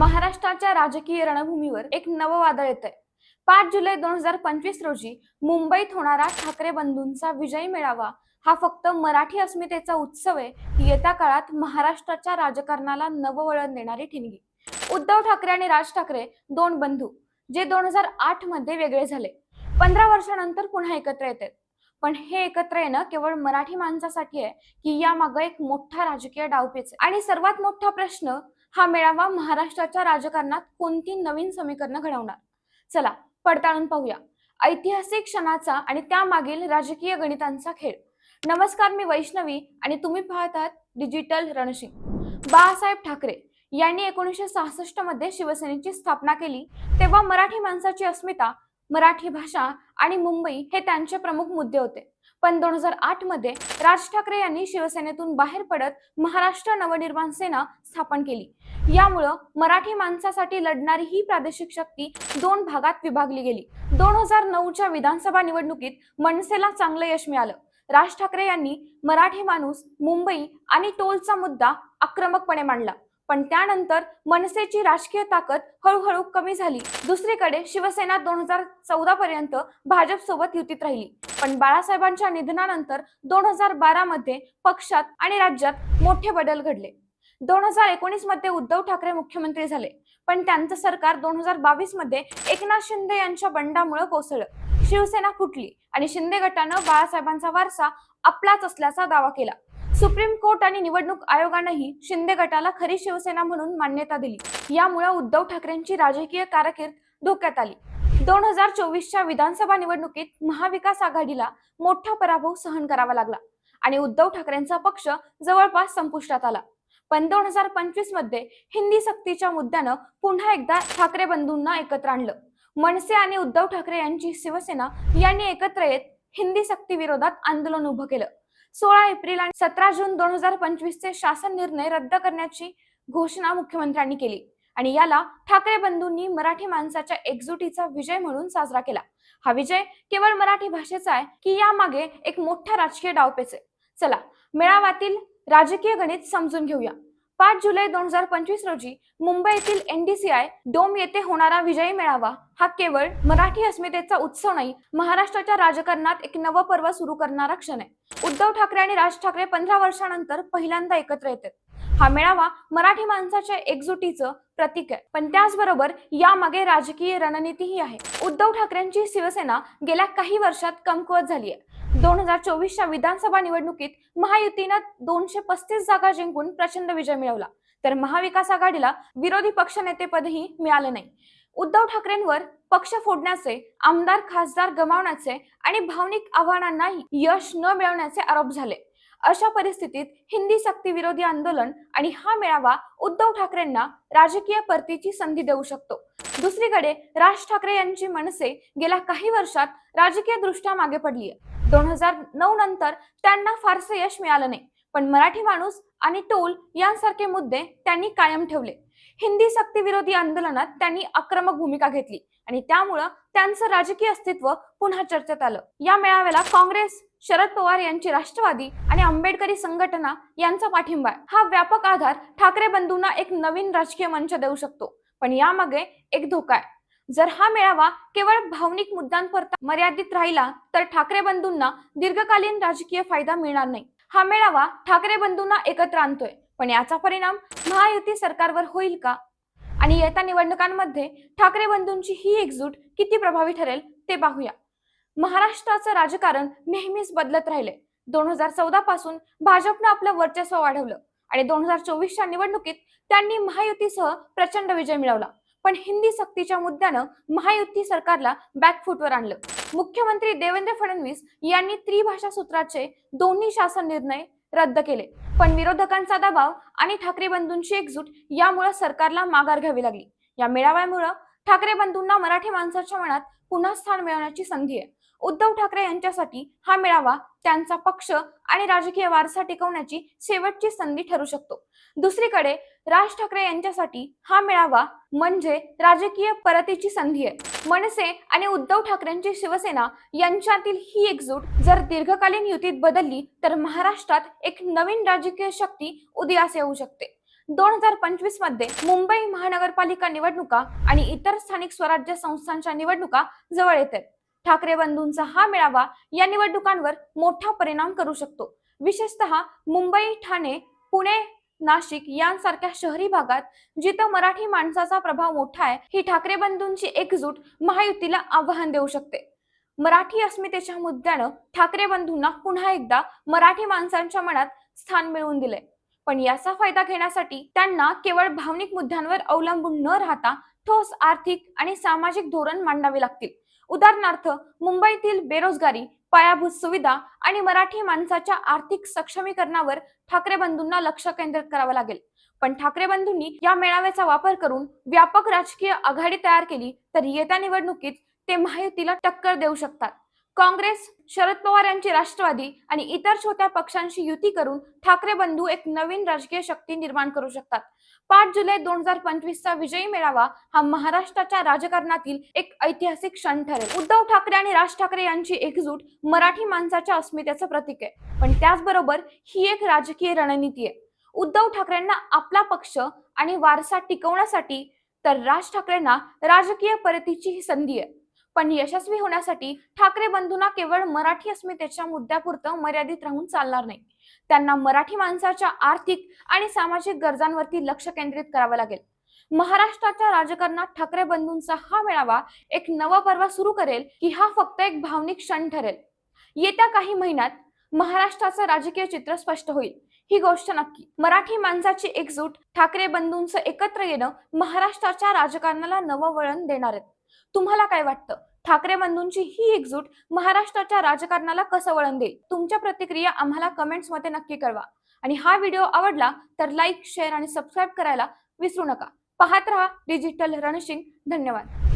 महाराष्ट्राच्या राजकीय रणभूमीवर एक नवं वादळ येत आहे पाच जुलै दोन हजार पंचवीस रोजी मुंबईत होणारा ठाकरे बंधूंचा विजयी मेळावा हा फक्त मराठी अस्मितेचा उत्सव आहे येत्या काळात महाराष्ट्राच्या राजकारणाला नवं वळण देणारी ठिणगी. उद्धव ठाकरे आणि राज ठाकरे दोन बंधू जे दोन हजार आठमध्ये वेगळे झाले. पंधरा वर्षानंतर पुन्हा एकत्र येतात. पण हे एकत्र येणं केवळ मराठी माणसासाठी आहे की यामागं एक मोठा राजकीय डावपेच आहे. आणि सर्वात मोठा प्रश्न हा मेळावा महाराष्ट्राच्या राजकारणात कोणती नवीन समीकरणं घडवणार? चला पडताळून पाहूया. ऐतिहासिक क्षणाचा आणि त्यामागील राजकीय गणितांचा खेळ. नमस्कार मी वैष्णवी आणि तुम्ही पाहत आहात डिजिटल रणशिंग. बाळासाहेब ठाकरे यांनी एकोणीसशे सहासष्टमध्ये शिवसेनेची स्थापना केली तेव्हा मराठी माणसाची अस्मिता मराठी भाषा आणि मुंबई हे त्यांचे प्रमुख मुद्दे होते. पण दोन हजार आठमध्ये राज ठाकरे यांनी शिवसेनेतून बाहेर पडत महाराष्ट्र नवनिर्माण सेना स्थापन केली. यामुळं मराठी माणसासाठी लढणारी ही प्रादेशिक शक्ती दोन भागात विभागली गेली. दोन हजार नऊच्या विधानसभा निवडणुकीत मनसेला चांगलं यश मिळालं. राज ठाकरे यांनी मराठी माणूस मुंबई आणि टोलचा मुद्दा आक्रमकपणे मांडला. पण त्यानंतर मनसेची राजकीय ताकद हळूहळू कमी झाली. दुसरीकडे शिवसेना दोन हजार चौदा पर्यंत भाजप सोबत युतीत राहिली. पण बाळासाहेबांच्या निधनानंतर दोन हजार बारा मध्ये पक्षात आणि राज्यात मोठे बदल घडले. दोन हजार एकोणीसमध्ये उद्धव ठाकरे मुख्यमंत्री झाले. पण त्यांचं सरकार दोन हजार बावीसमध्ये एकनाथ शिंदे यांच्या बंडामुळे कोसळलं. शिवसेना फुटली आणि शिंदे गटानं बाळासाहेबांचा वारसा आपलाच असल्याचा दावा केला. सुप्रीम कोर्ट आणि निवडणूक आयोगानंही शिंदे गटाला खरी शिवसेना म्हणून मान्यता दिली. यामुळे उद्धव ठाकरेंची राजकीय कारकीर्द धोक्यात आली. दोन हजार चोवीसच्या विधानसभा निवडणुकीत महाविकास आघाडीला मोठा पराभव सहन करावा लागला आणि उद्धव ठाकरेंचा पक्ष जवळपास संपुष्टात आला. पण दोन हजार पंचवीसमध्ये हिंदी सक्तीच्या मुद्द्यानं पुन्हा एकदा ठाकरे बंधूंना एकत्र आणलं. मनसे आणि उद्धव ठाकरे यांची शिवसेना यांनी एकत्र येत हिंदी सक्ती विरोधात आंदोलन उभं केलं. सोळा एप्रिल आणि सतरा जून दोन हजार पंचवीसचे शासन निर्णय रद्द करण्याची घोषणा मुख्यमंत्र्यांनी केली. आणि याला ठाकरे बंधूंनी मराठी माणसाच्या एकजुटीचा विजय म्हणून साजरा केला. हा विजय केवळ मराठी भाषेचा आहे की यामागे एक मोठा राजकीय डावपेच आहे चला मेळाव्यातील राजकीय गणित समजून घेऊया. पाच जुलै दोन हजार पंचवीस रोजी मुंबईतील एनडीसीआय डोम येथे होणारा विजयी मेळावा हा केवळ मराठी अस्मितेचा उत्सव नाही महाराष्ट्राच्या राजकारणात एक नवं पर्व सुरू करणारा क्षण आहे. उद्धव ठाकरे आणि राज ठाकरे पंधरा वर्षानंतर पहिल्यांदा एकत्र येतात. हा मेळावा मराठी माणसाच्या एकजुटीचं प्रतीक आहे. पण त्याचबरोबर यामागे राजकीय रणनीतीही आहे. उद्धव ठाकरेंची शिवसेना गेल्या काही वर्षात कमकुवत झाली आहे. दोन हजार चोवीसच्या विधानसभा निवडणुकीत महायुतीनं दोनशे पस्तीस जागा जिंकून प्रचंड विजय मिळवला. तर महाविकास आघाडीला विरोधी पक्षनेतेपदही मिळालं नाही. उद्धव ठाकरेंवर पक्ष फोडण्याचे आमदार खासदार गमावण्याचे आणि भावनिक आव्हानांना यश न मिळवण्याचे आरोप झाले. अशा परिस्थितीत हिंदी सक्ती विरोधी आंदोलन आणि हा मेळावा उद्धव ठाकरेंना राजकीय परतीची संधी देऊ शकतो. दुसरीकडे राज ठाकरे यांची मनसे गेल्या काही वर्षात राजकीय दृष्ट्या मागे पडली आहे. दोन हजार नऊ नंतर त्यांना फारसे यश मिळालं नाही. पण मराठी माणूस आणि टोल यांसारखे मुद्दे त्यांनी कायम ठेवले. हिंदी सक्ती विरोधी आंदोलनात त्यांनी आक्रमक भूमिका घेतली. आणि त्यामुळं त्यांचं राजकीय अस्तित्व पुन्हा चर्चेत आलं. या मेळाव्याला काँग्रेस शरद पवार यांची राष्ट्रवादी आणि आंबेडकरी संघटना यांचा पाठिंबा हा व्यापक आधार ठाकरे बंधूंना एक नवीन राजकीय मंच देऊ शकतो. पण यामागे एक धोका आहे. जर हा मेळावा केवळ भावनिक मुद्द्यांपुरता मर्यादित राहिला तर ठाकरे बंधूंना दीर्घकालीन राजकीय फायदा मिळणार नाही. हा मेळावा ठाकरे बंधूंना एकत्र आणतोय. पण याचा परिणाम महायुती सरकारवर होईल का? आणि येत्या निवडणुकांमध्ये ठाकरे बंधूंची ही एकजूट किती प्रभावी ठरेल ते पाहूया. महाराष्ट्राचं राजकारण नेहमीच बदलत राहिले दोन हजार चौदा पासून भाजपनं आपलं वर्चस्व वाढवलं आणि दोन हजार चोवीसच्या निवडणुकीत त्यांनी महायुतीसह प्रचंड विजय मिळवला. पण हिंदी सक्तीच्या मुद्द्यानं महायुती सरकारला बॅकफूटवर आणलं. मुख्यमंत्री देवेंद्र फडणवीस यांनी त्रिभाषा सूत्राचे दोन्ही शासन निर्णय रद्द केले. पण विरोधकांचा दबाव आणि ठाकरे बंधूंची एकजूट यामुळे सरकारला माघार घ्यावी लागली. या मेळाव्यामुळं ठाकरे बंधूंना मराठी माणसाच्या मनात पुन्हा स्थान मिळवण्याची संधी आहे. उद्धव ठाकरे यांच्यासाठी हा मेळावा त्यांचा पक्ष आणि राजकीय वारसा टिकवण्याची शेवटची संधी ठरू शकतो. दुसरीकडे राज ठाकरे यांच्यासाठी हा मेळावा म्हणजे राजकीय परतीची संधी आहे. मनसे आणि उद्धव ठाकरेंची शिवसेना यांच्यातील ही एकजूट जर दीर्घकालीन युतीत बदलली तर महाराष्ट्रात एक नवीन राजकीय शक्ती उदयास येऊ शकते. दोन हजार पंचवीसमध्ये मुंबई महानगरपालिका निवडणुका आणि इतर स्थानिक स्वराज्य संस्थांच्या निवडणुका जवळ येत आहेत ठाकरे बंधूंचा हा मेळावा या निवडणुकांवर मोठा परिणाम करू शकतो. विशेषतः मुंबई ठाणे पुणे नाशिक यांसारख्या शहरी भागात जिथं मराठी माणसाचा प्रभाव मोठा आहे ही ठाकरे बंधूंची एकजूट महायुतीला आव्हान देऊ शकते. मराठी अस्मितेच्या मुद्द्यानं ठाकरे बंधूंना पुन्हा एकदा मराठी माणसांच्या मनात स्थान मिळवून दिले पण याचा फायदा घेण्यासाठी त्यांना केवळ भावनिक मुद्द्यांवर अवलंबून न राहता ठोस आर्थिक आणि सामाजिक धोरण मांडावे लागतील. उदाहरणार्थ मुंबईतील बेरोजगारी पायाभूत सुविधा आणि मराठी माणसाच्या आर्थिक सक्षमीकरणावर ठाकरे बंधूंना लक्ष केंद्रित करावं लागेल. पण ठाकरे बंधूंनी या मेळाव्याचा वापर करून व्यापक राजकीय आघाडी तयार केली तर येत्या निवडणुकीत ते महायुतीला टक्कर देऊ शकतात. काँग्रेस शरद पवार यांची राष्ट्रवादी आणि इतर छोट्या पक्षांशी युती करून ठाकरे बंधू एक नवीन राजकीय शक्ती निर्माण करू शकतात. पाच जुलै दोन हजार पंचवीसचा विजयी मेळावा हा महाराष्ट्राच्या राजकारणातील एक ऐतिहासिक क्षण ठरेल. उद्धव ठाकरे आणि राज ठाकरे यांची एकजूट मराठी माणसाच्या अस्मितेचं प्रतीक आहे. पण त्याचबरोबर ही एक राजकीय रणनीती आहे. उद्धव ठाकरेंना आपला पक्ष आणि वारसा टिकवण्यासाठी तर राज ठाकरेंना राजकीय परतीची ही संधी आहे. पण यशस्वी होण्यासाठी ठाकरे बंधूंना केवळ मराठी अस्मितेच्या मुद्द्यापुरतं मर्यादित राहून चालणार नाही. त्यांना मराठी माणसाच्या आर्थिक आणि सामाजिक गरजांवरती लक्ष केंद्रित करावं लागेल. महाराष्ट्राच्या राजकारणात ठाकरे बंधूंचा हा मेळावा एक नवा पर्व सुरू करेल की हा फक्त एक भावनिक क्षण ठरेल. येत्या काही महिन्यात महाराष्ट्राचं राजकीय चित्र स्पष्ट होईल. ही गोष्ट नक्की. मराठी माणसाची एकजूट ठाकरे बंधूंचं एकत्र येणं महाराष्ट्राच्या राजकारणाला नवं वळण देणार. आहेत तुम्हाला काय वाटतं? ठाकरे बंधूंची ही एकजूट महाराष्ट्राच्या राजकारणाला कसं वळण देईल? तुमच्या प्रतिक्रिया आम्हाला कमेंट्समध्ये नक्की कळवा. आणि हा व्हिडिओ आवडला तर लाईक शेअर आणि सबस्क्राईब करायला विसरू नका. पाहत रहा डिजिटल रणशिंग. धन्यवाद.